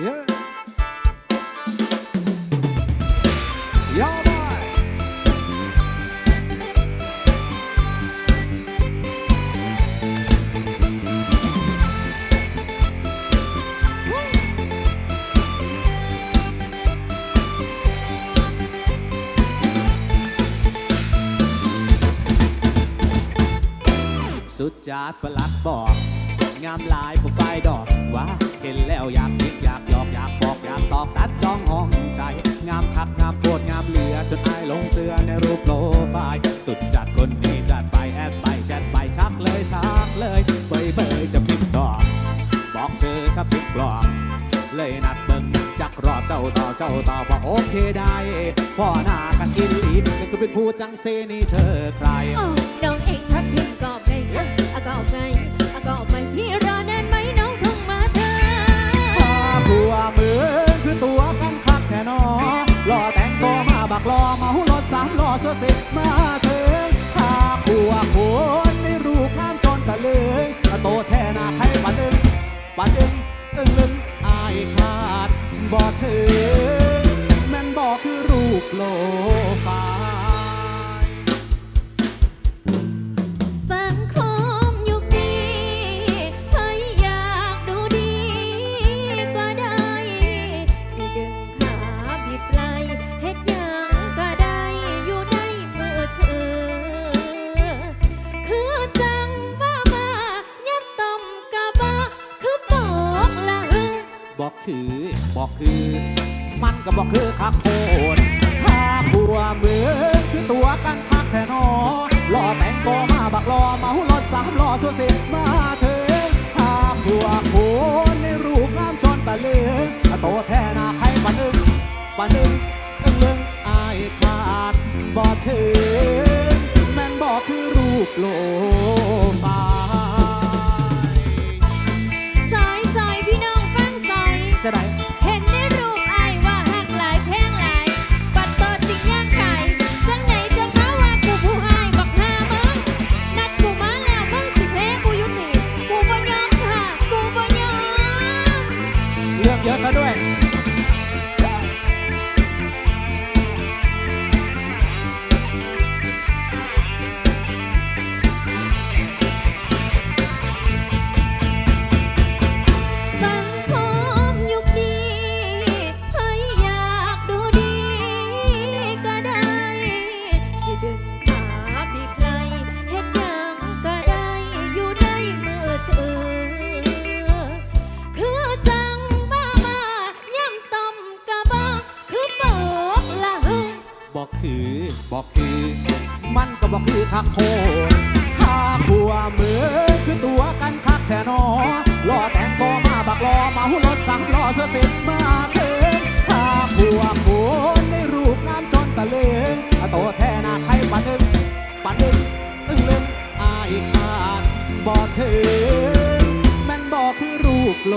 Yeah. Yeah, boy. สุดจาดประหลัดบอก งามหลายผู้ไฟดอกว่าเห็นแล้วอยากนิดอยากหยอกอยากบอกอยากตอบตัดจองห้องใจ งามคักงามโคตรงามเหลือจนอายลงเสื้อในรูปโปรไฟล์สุดจัดคนนี้จัดไปแอดไปแชทไปชักเลยชักเลยเบยเบยจะพิมพ์ต่อบอกเธอถ้าผิดกลอกเลยนัดเบิ่งจักรอบเจ้าต่อเจ้าต่อว่าโอเคได้พ่อหน้ากันอินลีนี่คือเป็นผู้จังเซนี่เธอใครน้อง บักรอมาหุรถสามล้อเสื้อสิมา คือ มันก็บอกคือคักโคตรถ้าผัวมือคือตัวกันคักแท่นอรอแต่งตัวมาบักรอมาหุรถสามล้อสัวสิมาเถึงถ้าผัวโคนในรูปงามชนตะลึงโตแท่นาใครปันอึงปันอึงอึงลึงอายขาดบ่ถึงแม่นบอกคือรูปโลกา เลือกเยอะซะด้วย คือบอกคือ มันก็บอกคือคักโคตรถ้าผัวมือคือตัวกันคักแท่นอรอแต่งตัวมาบักรอมาหุรถสังรอเสื้อสิบมาถึงถ้าผัวโคนในรูปงามจนตะลึงโตแท่นาใครปันอึงปันอึงอึงลึงอายขาดบ่ถึงแม่นบอกคือรูปโล